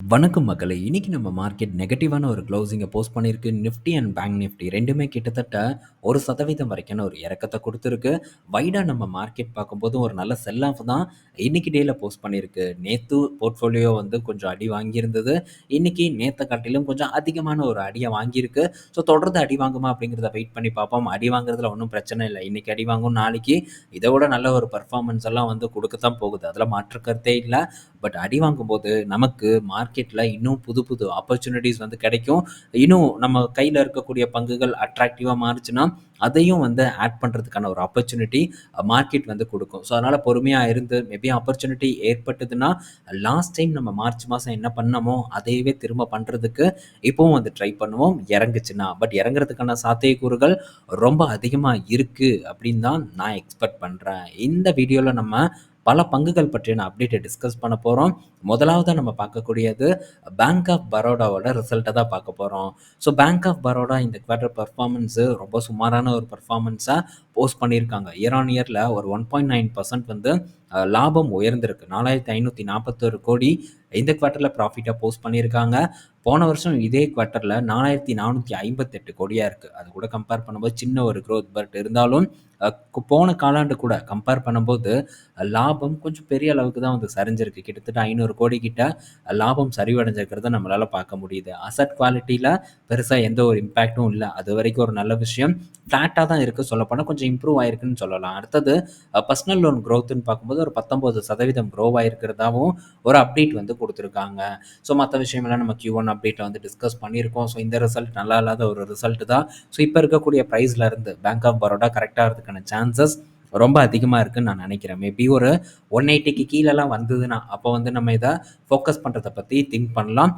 வணக்கம் மக்களை இன்னைக்கு நம்ம மார்க்கெட் நெகட்டிவான ஒரு க்ளோசிங்க போஸ்ட் பண்ணியிருக்கு. நிஃப்டி அண்ட் பேங்க் நிஃப்டி ரெண்டுமே கிட்டத்தட்ட ஒரு சதவீதம் வரைக்கான ஒரு இறக்கத்தை கொடுத்துருக்கு வைடாக நம்ம மார்க்கெட் பார்க்கும்போது ஒரு நல்ல செல் ஆஃப் தான் இன்னைக்கு டேல போஸ்ட் பண்ணியிருக்கு. நேத்து போர்ட்ஃபோலியோ வந்து கொஞ்சம் அடி வாங்கியிருந்தது. இன்னைக்கு நேத்த காட்டிலும் கொஞ்சம் அதிகமான ஒரு அடியை வாங்கியிருக்கு. ஸோ தொடர்ந்து அடி வாங்குமா அப்படிங்கிறத வெயிட் பண்ணி பார்ப்போம். அடி வாங்குறதுல ஒன்றும் பிரச்சனை இல்லை இன்றைக்கி அடி வாங்கும். நாளைக்கு இதை விட நல்ல ஒரு பர்ஃபார்மன்ஸ் எல்லாம் வந்து கொடுக்கத்தான் போகுது. அதில் மாற்று கருத்தே பட் அடி வாங்கும்போது நமக்கு மார்க் மார்க்கெட்டில் இன்னும் புது புது ஆப்பர்ச்சுனிட்டீஸ் வந்து கிடைக்கும். இன்னும் நம்ம கையில் இருக்கக்கூடிய பங்குகள் அட்ராக்டிவாக மாறுச்சுன்னா, அதையும் வந்து ஆட் பண்ணுறதுக்கான ஒரு ஆப்பர்ச்சுனிட்டி மார்க்கெட் வந்து கொடுக்கும் ஸோ அதனால் பொறுமையாக இருந்து மேபி ஆப்பர்ச்சுனிட்டி ஏற்பட்டதுன்னா, லாஸ்ட் டைம் நம்ம மார்ச் மாதம் என்ன பண்ணோமோ, அதையவே திரும்ப பண்ணுறதுக்கு இப்போவும் வந்து ட்ரை பண்ணுவோம். இறங்குச்சுன்னா. பட் இறங்குறதுக்கான சாத்தியக்கூறுகள் ரொம்ப அதிகமாக இருக்குது அப்படின்னு தான் நான் எக்ஸ்பெக்ட் பண்ணுறேன் இந்த வீடியோவில் நம்ம பல பங்குகள் பற்றி நான் அப்டேட்டை டிஸ்கஸ் பண்ண போகிறோம் முதலாவது நம்ம பார்க்கக்கூடியது பேங்க் ஆஃப் பரோடாவோட ரிசல்ட்டை தான் பார்க்க போகிறோம் ஸோ பேங்க் ஆஃப் பரோடா இந்த குவார்டர் பர்ஃபார்மன்ஸு ரொம்ப சுமாரான ஒரு பர்ஃபார்மன்ஸாக போஸ்ட் பண்ணியிருக்காங்க. இயர் ஆன் இயரில் ஒரு 1.9% வந்து லாபம் உயர்ந்திருக்கு. 4541 கோடி இந்த குவார்ட்டரில் ப்ராஃபிட்டாக போஸ்ட் பண்ணியிருக்காங்க. போன வருஷம் இதே குவார்டரில் நாலாயிரத்தி நானூற்றி ஐம்பத்தெட்டு கோடியாக இருக்குது அது கூட கம்பேர் பண்ணும்போது சின்ன ஒரு க்ரோத் பட் இருந்தாலும் போன காலாண்டு கூட கம்பேர் பண்ணும்போது லாபம் கொஞ்சம் பெரிய அளவுக்கு தான் வந்து சரிஞ்சிருக்கு. கிட்டத்தட்ட ஐநூறு கோடி கிட்ட லாபம் சரிவடைஞ்சிருக்கிறத நம்மளால் பார்க்க முடியுது. அசெட் குவாலிட்டியில் பெருசாக எந்த ஒரு இம்பேக்ட்டும் அது வரைக்கும் ஒரு நல்ல விஷயம். ஃப்ளாட்டாக தான் இருக்குது சொல்லப்போனால் கொஞ்சம் இம்ப்ரூவ் ஆயிருக்குன்னு சொல்லலாம். அடுத்தது பர்சனல் லோன் க்ரோத்துன்னு பார்க்கும்போது ஒரு 19% க்ரோ ஆயிருக்கிறதாவும் ஒரு அப்டேட் வந்து கொடுத்துருக்காங்க ஸோ மற்ற விஷயமெல்லாம் நம்ம கியூ ஒன் அப்டேட்டை வந்து டிஸ்கஸ் பண்ணியிருக்கோம். ஸோ இந்த ரிசல்ட் நல்லா இல்லாத ஒரு ரிசல்ட் தான். ஸோ இப்போ இருக்கக்கூடிய ப்ரைஸ்லேருந்து பேங்க் ஆஃப் பரோடா கரெக்டாக ஆகுறதுக்கான சான்சஸ் ரொம்ப அதிகமாக இருக்குன்னு நான் நினைக்கிறேன். மேபி ஒரு ஒன் எயிட்டிக்கு கீழேலாம் வந்ததுன்னா, அப்போ வந்து நம்ம இதை ஃபோக்கஸ் பண்ணுறதை பற்றி திங்க் பண்ணலாம்.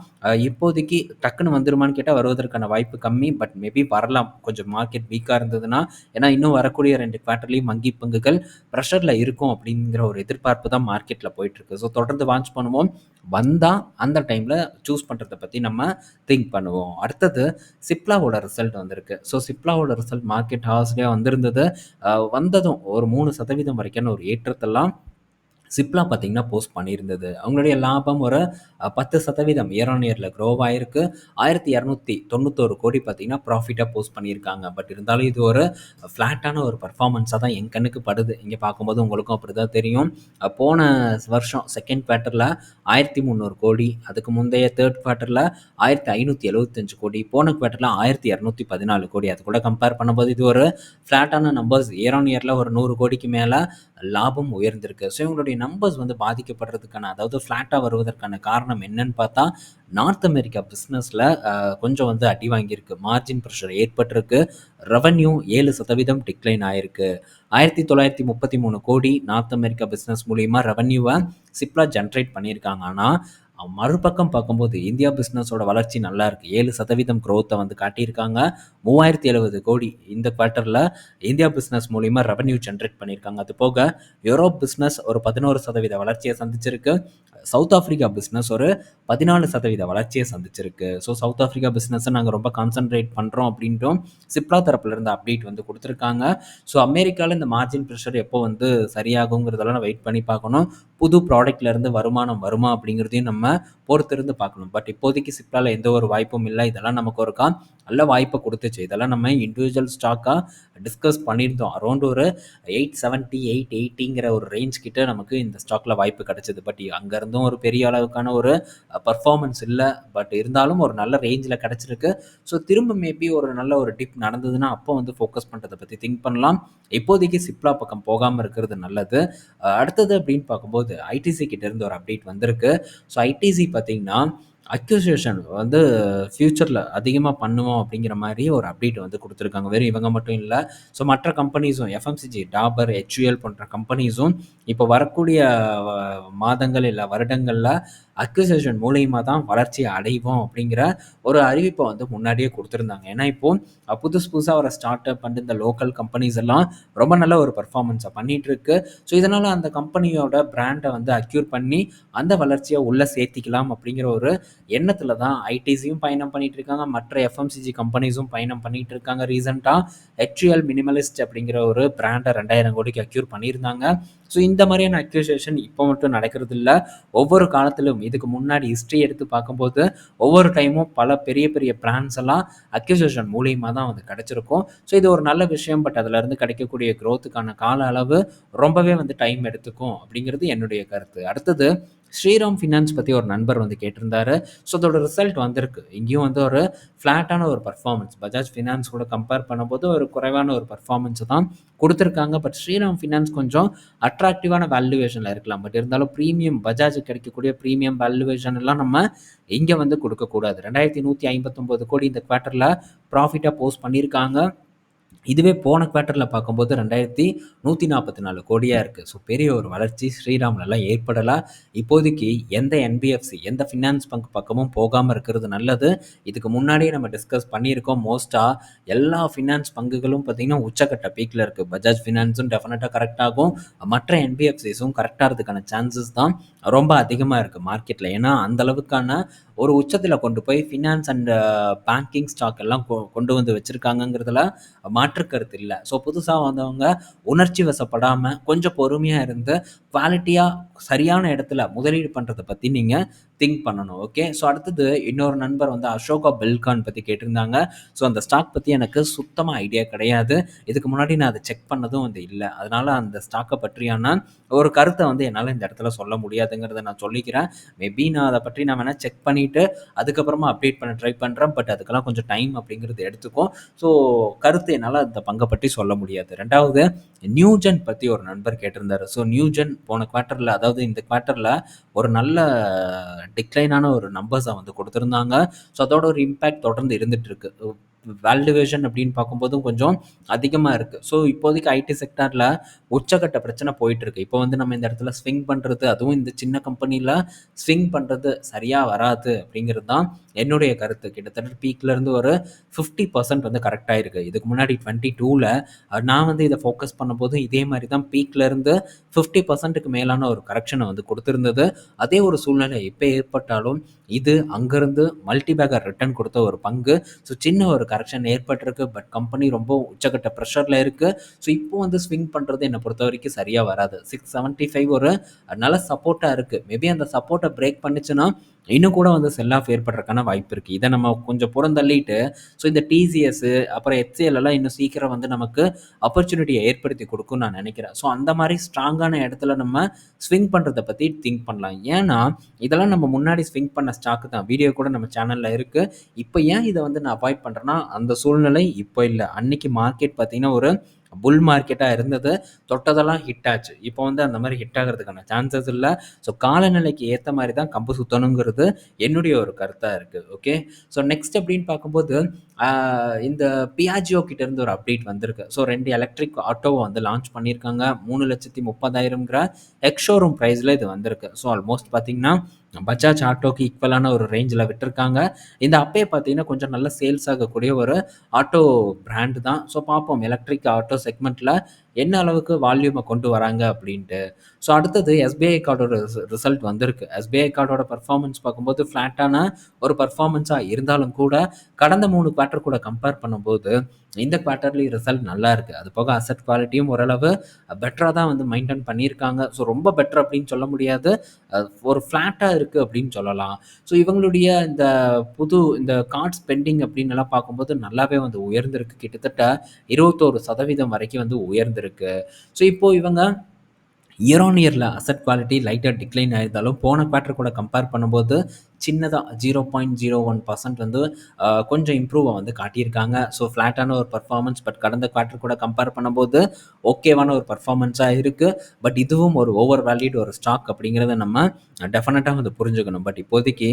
இப்போதைக்கு டக்குன்னு வந்துருமான்னு கேட்டால் வருவதற்கான வாய்ப்பு கம்மி. பட் மேபி வரலாம். கொஞ்சம் மார்க்கெட் வீக்காக இருந்ததுன்னா. ஏன்னா இன்னும் வரக்கூடிய 2 குவார்ட்டர்லயும் வங்கி பங்குகள் ப்ரெஷரில் இருக்கும் அப்படிங்கிற ஒரு எதிர்பார்ப்பு தான் மார்க்கெட்டில் போயிட்டுருக்கு. ஸோ தொடர்ந்து வாட்ச் பண்ணுவோம். வந்தால் அந்த டைமில் சூஸ் பண்ணுறத பற்றி நம்ம திங்க் பண்ணுவோம். அடுத்தது சிப்லாவோட ரிசல்ட் வந்திருக்கு. ஸோ சிப்லாவோட ரிசல்ட் மார்க்கெட் ஹார்ஸ்லியா வந்திருந்தது. வந்ததும் ஒரு மூணு சதவீதம் வரைக்கான ஒரு ஏற்றத்தெல்லாம் சிப்லா பார்த்தீங்கன்னா போஸ்ட் பண்ணியிருந்தது. அவங்களுடைய லாபம் ஒரு பத்து சதவீதம் இயர் ஆன் இயரில் க்ரோவ் ஆயிருக்கு. 1291 கோடி பார்த்தீங்கன்னா ப்ராஃபிட்டாக போஸ்ட் பண்ணியிருக்காங்க. பட் இருந்தாலும் இது ஒரு ஃப்ளாட்டான ஒரு பர்ஃபார்மன்ஸாக தான் என் கண்ணுக்கு படுது. இங்கே பார்க்கும்போது உங்களுக்கும் அப்படி தான் தெரியும். போன வருஷம் செகண்ட் குவார்ட்டரில் ஆயிரத்தி முந்நூறு கோடி. அதுக்கு முந்தைய தேர்ட் க்வார்ட்டரில் ஆயிரத்தி ஐநூற்றி எழுபத்தஞ்சு கோடி. போன குவாட்டரில் ஆயிரத்தி இரநூத்தி பதினாலு கோடி. அது கூட கம்பேர் பண்ணும்போது இது ஒரு ஃப்ளாட்டான நம்பர்ஸ். இயர் ஆன் இயரில் ஒரு நூறு கோடிக்கு மேலே லாபம் உயர்ந்திருக்கு. ஸோ இவங்களுடைய நம்பர்ஸ் வந்து பாதிக்கப்படுறதுக்கான அதாவது ஃப்ளாட்டாக வருவதற்கான காரணம் என்னன்னு பார்த்தா, நார்த் அமெரிக்கா பிஸ்னஸில் கொஞ்சம் வந்து அடி வாங்கியிருக்கு. மார்ஜின் ப்ரெஷர் ஏற்பட்டிருக்கு. ரெவன்யூ ஏழு சதவீதம் டிக்ளைன் ஆயிருக்கு. 1933 கோடி நார்த் அமெரிக்கா பிஸ்னஸ் மூலியமாக ரெவன்யூவை சிப்லா ஜென்ரேட் பண்ணியிருக்காங்க. ஆனால் மறுபக்கம் பார்க்கும்போது இந்தியா பிஸ்னஸோட வளர்ச்சி நல்லா இருக்குது ஏழு சதவீதம் க்ரோத்தை வந்து காட்டியிருக்காங்க. 3070 கோடி இந்த குவார்ட்டரில் இந்தியா பிஸ்னஸ் மூலிமா ரெவன்யூ ஜென்ரேட் பண்ணியிருக்காங்க. அது போக யூரோப் பிஸ்னஸ் ஒரு பதினோரு சதவீத வளர்ச்சியை சந்திச்சிருக்கு. சவுத் ஆஃப்ரிக்கா பிஸ்னஸ் ஒரு பதினாலு சதவீத வளர்ச்சியை சந்திச்சிருக்கு. ஸோ சவுத் ஆஃப்ரிக்கா பிஸ்னஸை நாங்கள் ரொம்ப கான்சென்ட்ரேட் பண்ணுறோம் அப்படின்ட்டும் சிப்லா தரப்புலேருந்து அப்டேட் வந்து கொடுத்துருக்காங்க ஸோ அமெரிக்காவில் இந்த மார்ஜின் ப்ரெஷர் எப்போ வந்து சரியாகுங்கிறதெல்லாம் வெயிட் பண்ணி பார்க்கணும். புது ப்ராடக்ட்லேருந்து வருமானம் வருமா அப்படிங்கிறதையும் நம்ம பொறுத்திருந்து பார்க்கணும். பட் இப்போதைக்கு சிப்லால எந்த ஒரு வாய்ப்பும் இல்லை இதெல்லாம் நமக்கு ஒருக்கா நல்ல வாய்ப்பை கொடுத்துச்சு இதெல்லாம் நம்ம இண்டிவிஜுவல் ஸ்டாக்காக டிஸ்கஸ் பண்ணியிருந்தோம். அரௌண்ட் ஒரு 870, 880ங்கிற ஒரு ரேஞ்ச் கிட்ட நமக்கு இந்த ஸ்டாக்ல வாய்ப்பு கிடைச்சது. பட் அங்கேருந்தும் ஒரு பெரிய அளவுக்கான ஒரு பர்ஃபார்மன்ஸ் இல்லை பட் இருந்தாலும் ஒரு நல்ல ரேஞ்சில் கிடச்சிருக்கு ஸோ திரும்ப மேபி ஒரு நல்ல ஒரு டிப் நடந்ததுன்னா, அப்போ வந்து ஃபோக்கஸ் பண்ணுறதை பற்றி திங்க் பண்ணலாம். இப்போதைக்கு சிப்லா பக்கம் போகாமல் இருக்கிறது நல்லது. அடுத்தது அப்படின்னு பார்க்கும்போது ஐடிசி கிட்டேருந்து ஒரு அப்டேட் வந்திருக்கு. ஸோ ஐடிசி பார்த்தீங்கன்னா, அக்யூசியேஷன் வந்து ஃப்யூச்சரில் அதிகமாக பண்ணுவோம் அப்படிங்கிற மாதிரி ஒரு அப்டேட் வந்து கொடுத்துருக்காங்க. வெறும் இவங்க மட்டும் இல்லை ஸோ மற்ற கம்பெனிஸும் எஃப்எம்சிஜி, டாபர், ஹெச்யூஎல் போன்ற கம்பெனிஸும் இப்போ வரக்கூடிய மாதங்கள் இல்லை வருடங்களில் அக்விசேஷன் மூலியமாக தான் வளர்ச்சி அடைவோம் அப்படிங்கிற ஒரு அறிவிப்பை வந்து முன்னாடியே கொடுத்துருந்தாங்க. ஏன்னா இப்போ புதுசு புதுசாக வர ஸ்டார்ட் அப் அண்ட் இந்த லோக்கல் கம்பெனிஸ் எல்லாம் ரொம்ப நல்ல ஒரு பர்ஃபார்மன்ஸை பண்ணிட்டு இருக்கு ஸோ இதனால் அந்த கம்பெனியோட பிராண்டை வந்து அக்யூர் பண்ணி அந்த வளர்ச்சியை உள்ளே சேர்த்திக்கலாம் அப்படிங்கிற ஒரு எண்ணத்தில் தான் ஐடிசியும் பயணம் பண்ணிட்டு இருக்காங்க மற்ற எஃப்எம்சிஜி கம்பெனிஸும் பயணம் பண்ணிட்டு இருக்காங்க ரீசெண்டாக ஹெச்யூஎல் மினிமலிஸ்ட் அப்படிங்கிற ஒரு பிராண்டை ரெண்டாயிரம் கோடிக்கு அக்யூர் பண்ணியிருந்தாங்க. ஸோ இந்த மாதிரியான அக்யூசேஷன் இப்போ மட்டும் நடக்கிறது இல்லை ஒவ்வொரு காலத்திலும் இதுக்கு முன்னாடி ஹிஸ்ட்ரி எடுத்து பார்க்கும்போது ஒவ்வொரு டைமும் பல பெரிய பெரிய பிராண்ட்ஸ் எல்லாம் அக்யூசேஷன் மூலியமாக தான் வந்து கிடச்சிருக்கும். ஸோ இது ஒரு நல்ல விஷயம் பட் அதுலேருந்து கிடைக்கக்கூடிய க்ரோத்துக்கான கால அளவு ரொம்பவே வந்து டைம் எடுத்துக்கும் அப்படிங்கிறது என்னுடைய கருத்து. அடுத்தது ஸ்ரீராம் ஃபினான்ஸ் பற்றி ஒரு நண்பர் வந்து கேட்டிருந்தாரு. ஸோ அதோட ரிசல்ட் வந்திருக்கு. இங்கேயும் வந்து ஒரு ஃப்ளாட்டான ஒரு பர்ஃபார்மன்ஸ் பஜாஜ் ஃபினான்ஸ் கூட கம்பேர் பண்ணும்போது ஒரு குறைவான ஒரு பர்ஃபார்மன்ஸை தான் கொடுத்துருக்காங்க. பட் ஸ்ரீராம் ஃபினான்ஸ் கொஞ்சம் அட்ராக்டிவான வேல்யூவேஷனில் இருக்கலாம். பட் இருந்தாலும் ப்ரீமியம் பஜாஜ் கிடைக்கக்கூடிய ப்ரீமியம் வேல்யூவேஷன் எல்லாம் நம்ம இங்கே வந்து கொடுக்கக்கூடாது. ரெண்டாயிரத்தி நூற்றி ஐம்பத்தொம்போது கோடி இந்த குவார்ட்டரில் ப்ராஃபிட்டாக போஸ்ட் பண்ணியிருக்காங்க. இதுவே போன குவார்ட்டரில் பார்க்கும்போது ரெண்டாயிரத்தி நூற்றி நாற்பத்தி நாலு கோடியாக இருக்குது ஸோ பெரிய ஒரு வளர்ச்சி. ஸ்ரீராம்லலாம் ஏற்படலை? இப்போதைக்கு எந்த என்பிஎஃப்சி எந்த ஃபினான்ஸ் பங்க் பக்கமும் போகாமல் இருக்கிறது நல்லது. இதுக்கு முன்னாடியே நம்ம டிஸ்கஸ் பண்ணியிருக்கோம். மோஸ்ட்டாக எல்லா ஃபினான்ஸ் பங்குகளும் பார்த்திங்கன்னா உச்சக்கட்ட பீக்கில் இருக்குது பஜாஜ் ஃபினான்ஸும் டெஃபினட்டாக கரெக்டாகும் மற்ற என்பிஎஃப்சிஸும் கரெக்டாக சான்சஸ் தான் ரொம்ப அதிகமாக இருக்குது மார்க்கெட்டில் ஏன்னா அந்த அளவுக்கான ஒரு உச்சத்தில் கொண்டு போய் ஃபினான்ஸ் அண்ட் பேங்கிங் ஸ்டாக் எல்லாம் கொண்டு வந்து வச்சுருக்காங்கங்கிறதுல மாற்று கருத்து இல்லை. ஸோ புதுசாக வந்தவங்க உணர்ச்சி வசப்படாமல் கொஞ்சம் பொறுமையாக இருந்து குவாலிட்டியாக சரியான இடத்துல முதலீடு பண்ணுறதை பற்றி நீங்கள் திங்க் பண்ணணும் ஓகே ஸோ அடுத்தது இன்னொரு நண்பர் வந்து அசோகா பெல்கான் பற்றி கேட்டிருந்தாங்க. ஸோ அந்த ஸ்டாக் பற்றி எனக்கு சுத்தமாக ஐடியா கிடையாது. இதுக்கு முன்னாடி நான் அதை செக் பண்ணதும் வந்து இல்லை. அதனால் அந்த ஸ்டாக்கை பற்றியான ஒரு கருத்தை வந்து என்னால் இந்த இடத்துல சொல்ல முடியாதுங்கிறத நான் சொல்லிக்கிறேன். மேபி நான் அதை பற்றி நான் வேணால் செக் பண்ணிவிட்டு அதுக்கப்புறமா அப்டேட் பண்ண ட்ரை பண்ணுறேன் பட் அதுக்கெல்லாம் கொஞ்சம் டைம் அப்படிங்கிறது எடுத்துக்கும். ஸோ கருத்து என்னால் அந்த பங்கை பற்றி சொல்ல முடியாது. ரெண்டாவது நியூஜென் பற்றி ஒரு நண்பர் கேட்டிருந்தார். ஸோ நியூஜென் போன குவார்ட்டரில் அதாவது இந்த குவார்ட்டரில் ஒரு நல்ல டிக்ளைனான ஒரு நம்பர்ஸை வந்து கொடுத்துருந்தாங்க. ஸோ அதோட ஒரு இம்பேக்ட் தொடர்ந்து இருந்துட்டு வேல்டுவேஷன் அப்படின்னு பார்க்கும்போதும் கொஞ்சம் அதிகமாக இருக்குது ஸோ இப்போதைக்கு ஐடி செக்டாரில் உச்சக்கட்ட பிரச்சனை போயிட்டுருக்கு இப்போ வந்து நம்ம இந்த இடத்துல ஸ்விங் பண்ணுறது அதுவும் இந்த சின்ன கம்பெனியில் ஸ்விங் பண்ணுறது சரியாக வராது அப்படிங்கிறது தான் என்னுடைய கருத்து. கிட்டத்தட்ட பீக்லேருந்து ஒரு ஃபிஃப்டி பர்சன்ட் வந்து கரெக்டாக இருக்குது இதுக்கு முன்னாடி டுவெண்ட்டி டூவில் நான் வந்து இதை ஃபோக்கஸ் பண்ணும்போது இதே மாதிரி தான் பீக்லேருந்து ஃபிஃப்டி பர்சன்ட்டுக்கு மேலான ஒரு கரெக்ஷனை வந்து கொடுத்துருந்தது. அதே ஒரு சூழ்நிலை எப்போ ஏற்பட்டாலும் இது அங்கேருந்து மல்டி பேக்கர் ரிட்டர்ன் கொடுத்த ஒரு பங்கு. ஸோ சின்ன ஒரு கரெக்ஷன் ஏற்பட்டிருக்கு பட் கம்பெனி ரொம்ப உச்சக்கட்ட ப்ரெஷரில் இருக்குது ஸோ இப்போ வந்து ஸ்விங் பண்ணுறது என்னை பொறுத்த வரைக்கும் சரியாக வராது. சிக்ஸ் செவன்ட்டி ஃபைவ் ஒரு நல்ல சப்போர்ட்டாக இருக்குது மேபி அந்த சப்போர்ட்டை பிரேக் பண்ணிச்சுன்னா இன்னும் கூட வந்து செல் ஆஃப் ஏற்படுறதுக்கான வாய்ப்பு இருக்குது இதை நம்ம கொஞ்சம் புறந்தள்ளிட்டு ஸோ இந்த டிசிஎஸ்ஸு அப்புறம் HCL எல்லாம் இன்னும் சீக்கிரம் வந்து நமக்கு ஆப்பர்ச்சுனிட்டியை ஏற்படுத்தி கொடுக்கும்னு நான் நினைக்கிறேன். ஸோ அந்த மாதிரி ஸ்ட்ராங்கான இடத்துல நம்ம ஸ்விங் பண்ணுறதை பற்றி திங்க் பண்ணலாம். ஏன்னா இதெல்லாம் நம்ம முன்னாடி ஸ்விங் பண்ண ஸ்டாக்கு தான். வீடியோ கூட நம்ம சேனலில் இருக்குது இப்போ ஏன் இதை வந்து நான் அவாய்ட் பண்ணுறேன்னா அந்த சூழ்நிலை இப்போ இல்லை. அன்னைக்கு மார்க்கெட் பார்த்திங்கன்னா ஒரு புல் மார்க்கெட்டாக இருந்தது தொட்டதெல்லாம் ஹிட் ஆச்சு. இப்போ வந்து அந்த மாதிரி ஹிட் ஆகிறதுக்கான சான்சஸ் இல்லை. ஸோ காலநிலைக்கு ஏற்ற மாதிரி தான் கம்பு சுத்தணுங்கிறது என்னுடைய ஒரு கருத்தாக இருக்குது ஓகே ஸோ நெக்ஸ்ட் அப்படின்னு பார்க்கும்போது இந்த பியாஜியோ கிட்டேருந்து ஒரு அப்டேட் வந்திருக்கு. ஸோ ரெண்டு எலக்ட்ரிக் ஆட்டோவை வந்து லான்ச் பண்ணியிருக்காங்க. மூணு லட்சத்தி முப்பதாயிரம்ங்கிற எக்ஷோரூம் ப்ரைஸில் இது வந்திருக்கு. ஸோ ஆல்மோஸ்ட் பார்த்திங்கன்னா பஜாஜ் ஆட்டோக்கு ஈக்குவலான ஒரு ரேஞ்சில் விட்டுருக்காங்க. இந்த அப்பே பார்த்தீங்கன்னா கொஞ்சம் நல்ல சேல்ஸ் ஆகக்கூடிய ஒரு ஆட்டோ பிராண்டு தான். ஸோ பார்ப்போம். எலக்ட்ரிக் ஆட்டோ செக்மெண்ட்டில் என்ன அளவுக்கு வால்யூமை கொண்டு வராங்க அப்படின்ட்டு. ஸோ அடுத்தது எஸ்பிஐ கார்டோட ரிசல்ட் வந்திருக்கு. எஸ்பிஐ கார்டோட பர்ஃபார்மன்ஸ் பார்க்கும்போது ஃப்ளாட்டான ஒரு பர்ஃபார்மன்ஸாக இருந்தாலும் கூட கடந்த மூணு குவார்ட்டர் கூட கம்பேர் பண்ணும்போது இந்த குவார்ட்டர்லி ரிசல்ட் நல்லா இருக்குது அது போக அசட் குவாலிட்டியும் ஓரளவு பெட்டராக தான் வந்து மெயின்டைன் பண்ணியிருக்காங்க. ஸோ ரொம்ப பெட்டர் அப்படின்னு சொல்ல முடியாது. ஒரு ஃப்ளாட்டாக இருக்குது அப்படின்னு சொல்லலாம். ஸோ இவங்களுடைய இந்த புது இந்த கார்ட் ஸ்பெண்டிங் அப்படின்னு எல்லாம் பார்க்கும்போது நல்லாவே வந்து உயர்ந்திருக்கு. கிட்டத்தட்ட இருபத்தோரு சதவீதம் வரைக்கும் வந்து உயர்ந்திருக்கு ஸோ இப்போது இவங்க இயர் ஆன் இயரில் அசட் குவாலிட்டி லைட்டாக டிக்ளைன் ஆயிருந்தாலும் போன குவார்ட்டர் கூட கம்பேர் பண்ணும்போது சின்னதாக zero point zero one percent வந்து கொஞ்சம் இம்ப்ரூவை வந்து காட்டியிருக்காங்க. ஸோ ஃப்ளாட்டான ஒரு பர்ஃபார்மன்ஸ் பட் கடந்த குவார்டர் கூட கம்பேர் பண்ணும்போது ஓகேவான ஒரு பர்ஃபார்மன்ஸாக இருக்குது பட் இதுவும் ஒரு ஓவர் வேல்யூட் ஒரு ஸ்டாக் அப்படிங்கிறத நம்ம டெஃபினட்டாக வந்து புரிஞ்சுக்கணும். பட் இப்போதைக்கு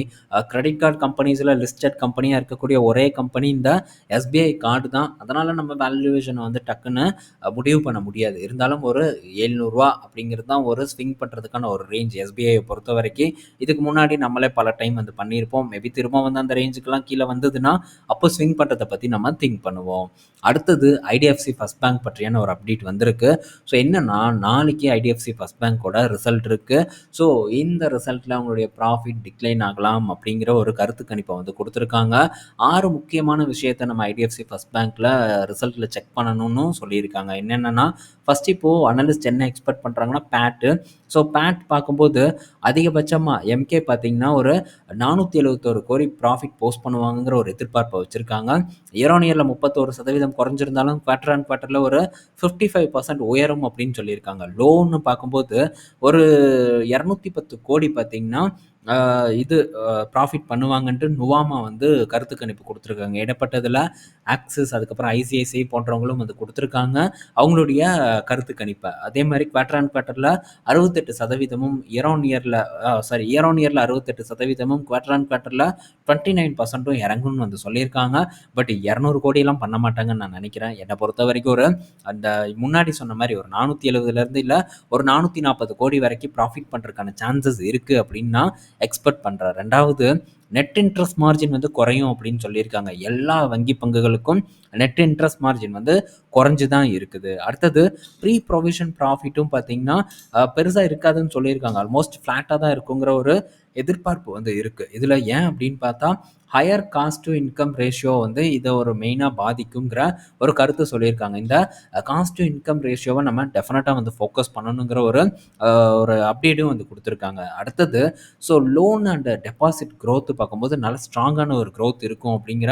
கிரெடிட் கார்டு கம்பெனிஸில் லிஸ்டட் கம்பெனியாக இருக்கக்கூடிய ஒரே கம்பெனி இந்த எஸ்பிஐ கார்டு தான். அதனால் நம்ம வேல்யூவேஷனை வந்து டக்குன்னு முடிவு பண்ண முடியாது. இருந்தாலும் ஒரு எழுநூறுவா அப்படிங்கிறது தான் ஒரு ஸ்விங் பண்ணுறதுக்கான ஒரு ரேஞ்ச் எஸ்பிஐயை பொறுத்த வரைக்கும் இதுக்கு முன்னாடி நம்மளே பல டைம் வந்து பண்ணியிருப்போம். மேபி திரும்ப வந்து அந்த ரேஞ்சுக்கெல்லாம் கீழே வந்ததுன்னா அப்போ ஸ்விங் பண்ணுறதை பற்றி நம்ம திங்க் பண்ணுவோம். அடுத்தது ஐடிஎஃப்சி ஃபஸ்ட் பேங்க் பற்றியான ஒரு அப்டேட் வந்திருக்கு. ஸோ என்னென்னா நாளைக்கு ஐடிஎஃப்சி ஃபஸ்ட் பேங்க்கோட ரிசல்ட் இருக்குது ஸோ இந்த ரிசல்ட்டில் அவங்களுடைய ப்ராஃபிட் டிக்ளைன் ஆகலாம் அப்படிங்கிற ஒரு கருத்து கணிப்பை வந்து கொடுத்துருக்காங்க. ஆறு முக்கியமான விஷயத்த நம்ம ஐடிஎஃப்சி ஃபஸ்ட் பேங்க்கில் ரிசல்ட்டில் செக் பண்ணணும்னு சொல்லியிருக்காங்க. என்னென்னா ஃபஸ்ட் இப்போது அனலிஸ்ட் என்ன எக்ஸ்பெக்ட் பண்ணுறாங்கன்னா பேட்டு ஸோ பேட் பார்க்கும்போது அதிகபட்சமாக எம்கே பார்த்தீங்கன்னா ஒரு நானூற்றி எழுபத்தோரு கோடி ப்ராஃபிட் போஸ்ட் பண்ணுவாங்கிற ஒரு எதிர்பார்ப்பை வச்சுருக்காங்க. இயர் ஆன் இயரில் முப்பத்தோரு சதவீதம் குறைஞ்சிருந்தாலும் குவார்டர் அண்ட் குவார்ட்டரில் ஒரு ஃபிஃப்டி ஃபைவ் பர்சன்ட் உயரும் அப்படின்னு சொல்லியிருக்காங்க. லோன்னு பார்க்கும்போது ஒரு இரநூத்தி பத்து கோடி பார்த்திங்கன்னா இது ப்ராஃபிட் பண்ணுவாங்கன்ட்டு நுவாமா வந்து கருத்து கணிப்பு கொடுத்துருக்காங்க. இடப்பட்டதில் ஆக்சிஸ் அதுக்கப்புறம் ஐசிஐசிஐ போன்றவங்களும் வந்து கொடுத்துருக்காங்க. அவங்களுடைய கருத்து கணிப்பை. அதே மாதிரி குவார்டர் அண்ட் குவார்ட்டரில் அறுபத்தெட்டு சதவீதமும் இயர் ஆன் இயரில் சாரி இயர் ஆன் இயரில் அறுபத்தெட்டு சதவீதமும் குவார்டர் அண்ட் குவார்ட்டரில் டுவெண்ட்டி நைன் பர்சன்ட்டும் இறங்கும்னு வந்து சொல்லியிருக்காங்க. பட் இரநூறு கோடியெல்லாம் பண்ண மாட்டாங்கன்னு நான் நினைக்கிறேன். என்னை பொறுத்த வரைக்கும் ஒரு அந்த முன்னாடி சொன்ன மாதிரி ஒரு நானூற்றி எழுபதுலேருந்து இல்லை ஒரு நானூற்றி நாற்பது கோடி வரைக்கும் ப்ராஃபிட் பண்ணுறதுக்கான சான்சஸ் இருக்குது அப்படின்னா எக்ஸ்பெக்ட் பண்ணுறேன் ரெண்டாவது நெட் இன்ட்ரெஸ்ட் மார்ஜின் வந்து குறையும் அப்படின்னு சொல்லியிருக்காங்க. எல்லா வங்கி பங்குகளுக்கும் நெட் இன்ட்ரெஸ்ட் மார்ஜின் வந்து குறைஞ்சு தான் இருக்குது. அடுத்தது ப்ரீ ப்ரொவிஷன் ப்ராஃபிட்டும் பார்த்தீங்கன்னா பெருசாக இருக்காதுன்னு சொல்லியிருக்காங்க. ஆல்மோஸ்ட் ஃப்ளாட்டாக தான் இருக்குங்கிற ஒரு எதிர்பார்ப்பு வந்து இருக்குது இதில் ஏன் அப்படின்னு பார்த்தா higher cost to income ratio வந்து இதை ஒரு மெயினாக பாதிக்குங்கிற ஒரு கருத்து சொல்லியிருக்காங்க. இந்த காஸ்ட் டு இன்கம் ரேஷியோவை நம்ம டெஃபினட்டாக வந்து ஃபோக்கஸ் பண்ணணுங்கிற ஒரு ஒரு அப்டேட்டும் வந்து கொடுத்துருக்காங்க. அடுத்தது so loan and deposit growth பார்க்கும்போது நல்ல ஸ்ட்ராங்கான ஒரு க்ரோத் இருக்கும் அப்படிங்கிற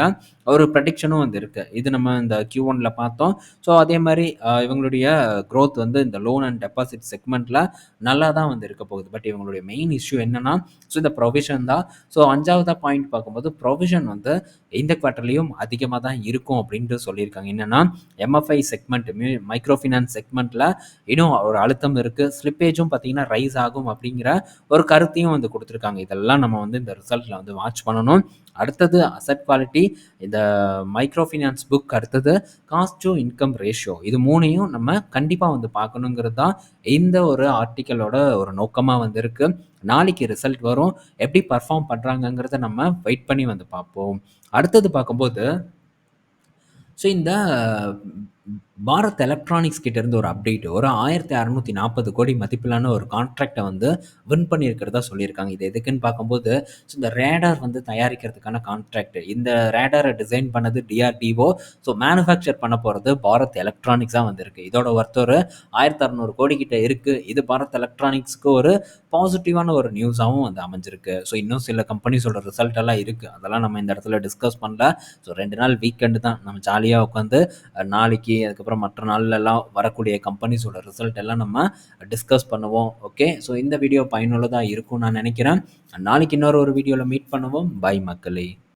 ஒரு ப்ரடிக்ஷனும் வந்து இருக்குது இது நம்ம இந்த கியூ ஒனில் பார்த்தோம். ஸோ அதே மாதிரி இவங்களுடைய க்ரோத் வந்து இந்த லோன் அண்ட் டெபாசிட் செக்மெண்ட்டில் நல்லா தான் வந்து இருக்க போகுது. பட் இவங்களுடைய மெயின் இஷ்யூ என்னென்னா ஸோ இந்த ப்ரொவிஷன் தான். ஸோ அஞ்சாவதாக பாயிண்ட் பார்க்கும்போது ப்ரொவிஷன் வந்து இந்த குவார்ட்டர்லேயும் அதிகமாக தான் இருக்கும் அப்படின்ட்டு சொல்லியிருக்காங்க. என்னென்னா எம்எஃப்ஐ செக்மெண்ட் மைக்ரோ ஃபினான்ஸ் செக்மெண்ட்டில் இன்னும் ஒரு அழுத்தம் இருக்குது ஸ்லிப்பேஜும் பார்த்திங்கன்னா ரைஸ் ஆகும் அப்படிங்கிற ஒரு கருத்தையும் வந்து கொடுத்துருக்காங்க. இதெல்லாம் நம்ம வந்து இந்த ரிசல்ட்டில் வந்து வாட்ச் பண்ணணும். அடுத்தது அசட் குவாலிட்டி இந்த மைக்ரோ ஃபினான்ஸ் புக் அடுத்தது காஸ்ட் டு இன்கம் ரேஷியோ இது மூணையும் நம்ம கண்டிப்பாக வந்து பார்க்கணுங்கிறது தான் இந்த ஒரு ஆர்டிக்கலோட ஒரு நோக்கமாக வந்து இருக்குது நாளைக்கு ரிசல்ட் வரும். எப்படி பர்ஃபார்ம் பண்ணுறாங்கங்கிறத நம்ம வெயிட் பண்ணி வந்து பார்ப்போம். அடுத்தது பார்க்கும்போது ஸோ இந்த பாரத் எலக்ட்ரானிக்ஸ் கிட்டேருந்து ஒரு அப்டேட் ஒரு ஆயிரத்தி அறநூற்றி நாற்பது கோடி மதிப்பிலான ஒரு கான்ட்ராக்டை வந்து வின் பண்ணியிருக்கிறதா சொல்லியிருக்காங்க. இது எதுக்குன்னு பார்க்கும்போது ஸோ இந்த ரேடார் வந்து தயாரிக்கிறதுக்கான கான்ட்ராக்ட் இந்த ரேடாரை டிசைன் பண்ணது டிஆர்டிஓ ஸோ மேனுஃபேக்சர் பண்ண போகிறது பாரத் எலக்ட்ரானிக்ஸாக வந்திருக்கு. இதோட ஒர்த் ஒரு ஆயிரத்தி அறநூறு கோடி கிட்ட இருக்குது இது பாரத் எலக்ட்ரானிக்ஸ்க்கு ஒரு பாசிட்டிவான ஒரு நியூஸாகவும் வந்து அமைஞ்சிருக்கு. ஸோ இன்னும் சில கம்பெனிஸோட ரிசல்ட் எல்லாம் இருக்குது அதெல்லாம் நம்ம இந்த இடத்துல டிஸ்கஸ் பண்ணல. ஸோ ரெண்டு நாள் வீக்கெண்டு தான். நம்ம ஜாலியாக உட்காந்து நாளைக்கு அதுக்கு அதுக்கப்புறம் மற்ற நாள்லலாம் வரக்கூடிய கம்பெனிஸோட ரிசல்ட் எல்லாம் நம்ம டிஸ்கஸ் பண்ணுவோம். ஓகே ஸோ இந்த வீடியோ பயனுள்ளதாக இருக்கும் நான் நினைக்கிறேன். நாளைக்கு இன்னொரு ஒரு வீடியோவில் மீட் பண்ணுவோம். பாய் மக்களே.